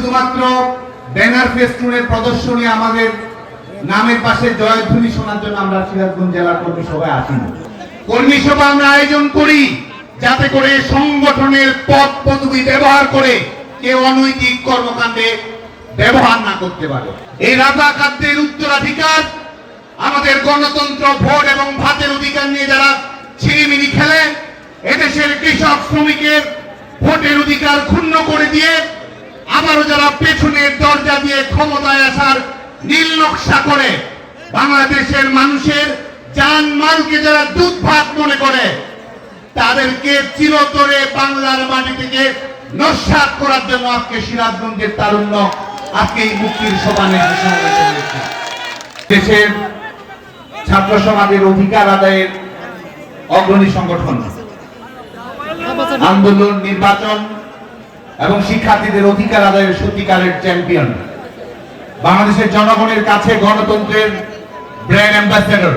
শুধুমাত্র ব্যানার ফেস্টুনের প্রদর্শনী আমাদের নামের পাশে জয়ধ্বনি শোনার জন্য আমরা সিরাজগঞ্জ জেলার কর্মী সভায় আসিনি কর্মী সভা আমরা আয়োজন করি যাতে করে সংগঠনের পদ পদবি ব্যবহার করে কেউ অনৈতিক কর্মকাণ্ডে ব্যবহার না করতে পারে। এই রাজাকারদের উত্তরাধিকার আমাদের গণতন্ত্র ভোট এবং ভাতের অধিকার নিয়ে যারা ছিনিমিনি খেলে, এদেশের কৃষক শ্রমিকের ভোটের অধিকার ক্ষুণ্ণ করে দিয়ে আবারও যারা পেছনের দরজা দিয়ে ক্ষমতায় আসার নীল নকশা করে, বাংলাদেশের মানুষের জান মালকে যারা দুধ ভাত মনে করে, তাদেরকে চিরতরে বাংলার মাটি থেকে নস্বাত করার জন্য আজকে সিরাজগঞ্জের তারুণ্য আজকে এই মুক্তির সমানে দেশের ছাত্র সমাজের অধিকার আদায়ের অগ্রণী সংগঠন। আন্দোলন, নির্বাচন এবং শিক্ষার্থীদের অধিকার আদায়ের সত্যিকারের চ্যাম্পিয়ন বাংলাদেশের জনগণের কাছে গণতন্ত্রের ব্র্যান্ড অ্যাম্বাসেডর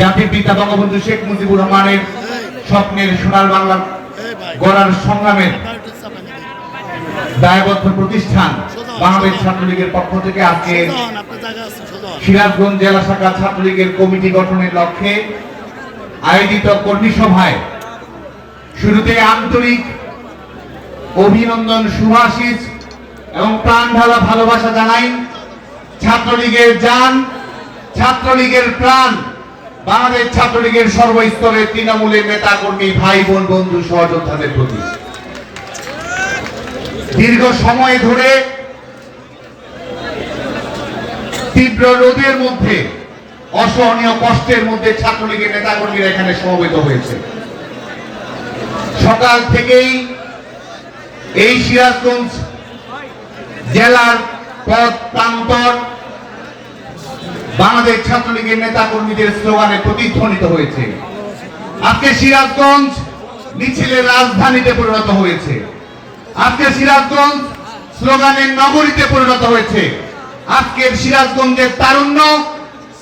জাতির পিতা বঙ্গবন্ধু শেখ মুজিবুর রহমানের স্বপ্নের সোনার বাংলা গড়ার সংগ্রামের। দায়বদ্ধ প্রতিষ্ঠান বাংলাদেশ ছাত্রলীগের পক্ষ থেকে আজকে। সিরাজগঞ্জ জেলা শাখা ছাত্রলীগের কমিটি গঠনের লক্ষ্যে আয়োজিত কর্মী সভায় শুরুতে আন্তরিক অভিনন্দন সুভাষিস এবং প্রাণ ঢালা ভালোবাসা জানাই ছাত্রলীগের যান ছাত্রলীগের প্রাণ, বাংলাদেশ ছাত্রলীগের সর্বস্তরের তৃণমূলের নেতা কর্মী ভাই বোন বন্ধু, সহযোদ্ধাদের প্রতি। দীর্ঘ সময় ধরে তীব্র রোদের মধ্যে, অসহনীয় কষ্টের মধ্যে ছাত্রলীগের নেতাকর্মীরা এখানে সমবেত হয়েছে। সকাল থেকেই এই সিরাজগঞ্জ জেলার পথ প্রান্তর বাংলাদেশ ছাত্রলীগের নেতাকর্মীদের স্লোগানে প্রতিধ্বনিত হয়েছে। আজকে সিরাজগঞ্জ মিছিলের রাজধানীতে পরিণত হয়েছে। আজকে সিরাজগঞ্জ স্লোগানের নগরীতে পরিণত হয়েছে। আজকের সিরাজগঞ্জের তারুণ্য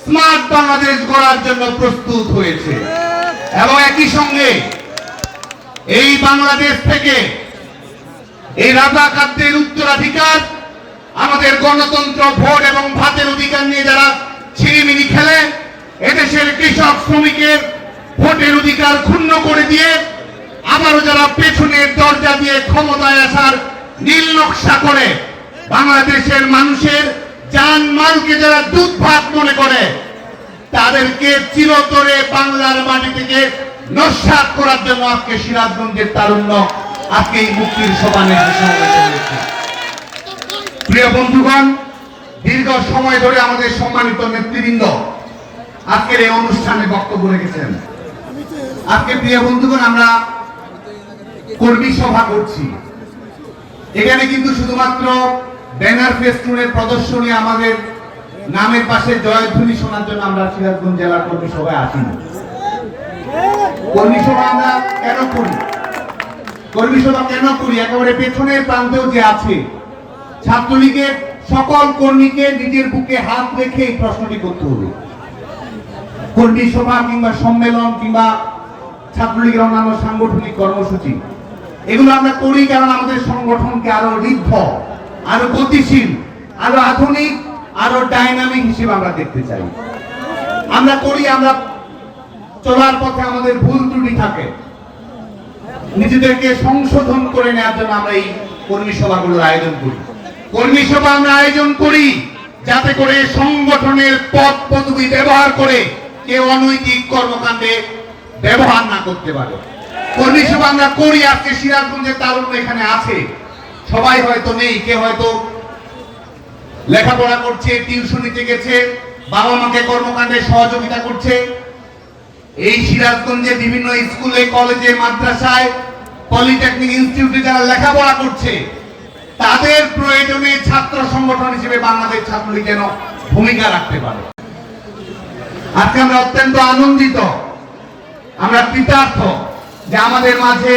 স্মার্ট বাংলাদেশ গড়ার জন্য প্রস্তুত হয়েছে। এবং একই সঙ্গে এই বাংলাদেশ থেকে এই রাজাকারদের উত্তরাধিকার আমাদের গণতন্ত্র, ভোট এবং ভাতের অধিকার নিয়ে যারা ছিনিমিনি খেলে, এদেশের কৃষক শ্রমিকের ভোটের অধিকার ক্ষুণ্ণ করে দিয়ে আবারও যারা পেছনের দরজা দিয়ে ক্ষমতায় আসার নীল নকশা করে, বাংলাদেশের মানুষের জান মালকে যারা দুধ ভাত মনে করে, তাদেরকে চিরতরে বাংলার মাটি থেকে নস্বাত করার জন্য আজকে সিরাজগঞ্জের তারুণ্য আজকে এই মুক্তির সমানে প্রিয় বন্ধুগণ, দীর্ঘ সময় ধরে আমাদের সম্মানিত নেতৃবৃন্দ আজকের এই অনুষ্ঠানে বক্তব্য রেখেছেন। আজকে প্রিয় বন্ধুগণ, আমরা কর্মী সভা করছি। এখানে কিন্তু শুধুমাত্র ব্যানার ফেস্টুনের প্রদর্শনী আমাদের নামের পাশে জয়ধ্বনি শোনার জন্য আমরা সিরাজগঞ্জ জেলার কর্মী সভায় আসিনি। কর্মী সভা আমরা কেন করি? কর্মী সভা কেন করি? একেবারে পেছনের প্রান্তেও যে আছে। ছাত্রলীগের সকল কর্মীকে নিজের বুকে হাত রেখে এই প্রশ্নটি করতে হবে। কর্মী সভা কিংবা সম্মেলন কিংবা ছাত্রলীগের অন্যান্য সাংগঠনিক কর্মসূচি, এগুলো আমরা করি কারণ আমাদের সংগঠনকে আরও ঋদ্ধ, আরও গতিশীল, আরও আধুনিক, আরও ডাইনামিক হিসেবে আমরা দেখতে চাই। আমরা করি, আমরা চলার পথে আমাদের ভুল ত্রুটি থাকে। নিজেদেরকে সংশোধন করে নেওয়ার জন্য আমরা এই কর্মী সভাগুলোর আয়োজন করি। কর্মী সভা আমরা আয়োজন করি যাতে করে সংগঠনের পদ পদবি ব্যবহার করে কেউ অনৈতিক কর্মকাণ্ডে ব্যবহার না করতে পারে। কর্মী সভা আমরা করি আজকে সিরাজগঞ্জের তারুণ্য এখানে আছে। সবাই হয়তো নেই কে হয়তো লেখাপড়া করছে টিউশনিতে গেছে, বাবা মাকে কর্মকাণ্ডে সহযোগিতা করছে। এই সিরাজগঞ্জে বিভিন্ন স্কুলে, কলেজে, মাদ্রাসায় পলিটেকনিক ইনস্টিটিউটে যারা লেখাপড়া করছে, তাদের প্রয়োজনে ছাত্র সংগঠন হিসেবে বাংলাদেশ ছাত্রলীগ যেন ভূমিকা রাখতে পারে। আজকে আমরা অত্যন্ত আনন্দিত, আমরা কৃতার্থ যে আমাদের মাঝে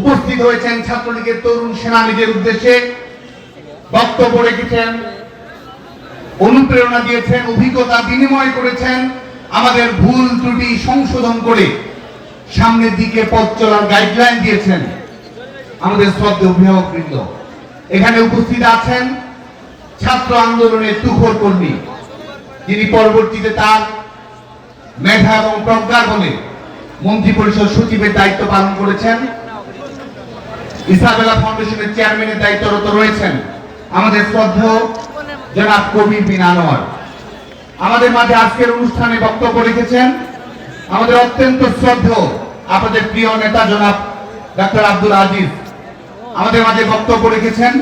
উপস্থিত হয়েছেন ছাত্রলীগের তরুণ সেনানীদের উদ্দেশ্যে বক্তব্য রেখেছেন, অনুপ্রেরণা দিয়েছেন, অভিজ্ঞতা বিনিময় করেছেন, আমাদের ভুল ত্রুটি সংশোধন করে সামনের দিকে পথ চলার গাইডলাইন দিয়েছেন আমাদের শ্রদ্ধে অভিভাবক বৃন্দ। এখানে উপস্থিত আছেন ছাত্র আন্দোলনের তুখর কর্মী, যিনি পরবর্তীতে তার মেধা এবং প্রজ্ঞার বলে মন্ত্রী পরিষদ সচিবের দায়িত্ব পালন করেছেন। ইসাবেলা ফাউন্ডেশনের চেয়ারম্যানের দায়িত্বরত রয়েছেন আমাদের শ্রদ্ধেয় জনাব কবির বিন আনোয়ার। আমাদের মাঝে আজকের অনুষ্ঠানে বক্তব্য রেখেছেন আমাদের অত্যন্ত শ্রদ্ধেয় আপনাদের প্রিয় নেতা জনাব ডাক্তার আব্দুল আজিজ। আমাদের মাঝে বক্তব্য রেখেছেন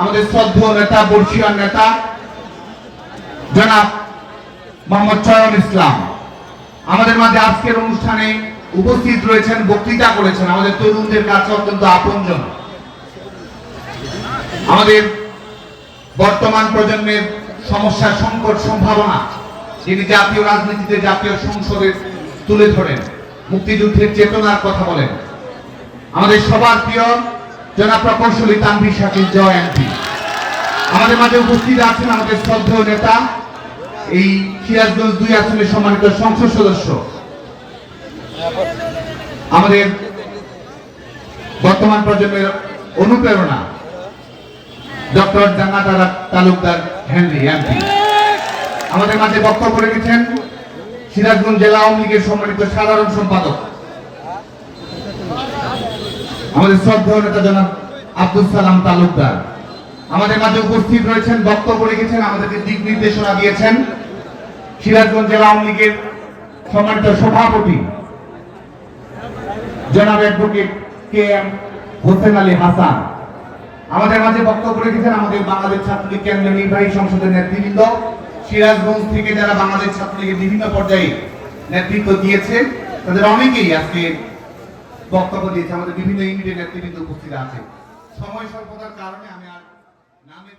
আমাদের শ্রদ্ধেয় নেতা, বর্ষিয়ান নেতা জনাব মোহাম্মদ চয়ন ইসলাম। আমাদের মাঝে আজকের অনুষ্ঠানে উপস্থিত রয়েছেন, বক্তৃতা করেছেন আমাদের তরুণদের কাছে অত্যন্ত আপনজন। আমাদের বর্তমান প্রজন্মের সমস্যা, সংকট, সম্ভাবনা, যিনি জাতীয় রাজনীতিতে, জাতীয় সংসদে তুলে ধরেন। মুক্তিযুদ্ধের চেতনার কথা বলেন। আমাদের সবার প্রিয় জনা প্রকৌশলী তানভীর শাকিল, জয় এমপি। আমাদের মাঝে উপস্থিত আছেন আমাদের শ্রদ্ধেয় নেতা, এই সিরাজগঞ্জ দুই আসনের সম্মানিত সংসদ সদস্য। আমাদের বর্তমান প্রজন্মের অনুপ্রেরণা, ডক্টর জাঙ্গাতা তালুকদার হেনরি, এমপি। আমাদের মাঝে বক্তব্য রেখেছেন সিরাজগঞ্জ জেলা আওয়ামী লীগের সম্মানিত সাধারণ সম্পাদক। আমাদের শ্রদ্ধেয় নেতা জনাব আব্দুল সালাম তালুকদার। আমাদের মাঝে উপস্থিত রয়েছেন, বক্তব্য রেখেছেন, আমাদেরকে দিক নির্দেশনা দিয়েছেন সিরাজগঞ্জ জেলা আওয়ামী লীগের সম্মানিত সভাপতি জনাব advocate K M Hossain Ali Hasan. আমাদের মাঝে বক্তব্য রেখেছেন আমাদের বাংলাদেশ ছাত্রলীগ কেন্দ্রীয় নির্বাহী সংসদের নেতৃবৃন্দ সিরাজগঞ্জ থেকে যারা বাংলাদেশ ছাত্রলীগের বিভিন্ন পর্যায়ে নেতৃত্ব দিয়েছে, তাদের অনেকেই আজকে বক্তব্য দিয়েছে, আমাদের বিভিন্ন ইউনিটের নেতৃবৃন্দ উপস্থিত আছে সময় স্বল্পতার কারণে আমি আর নামের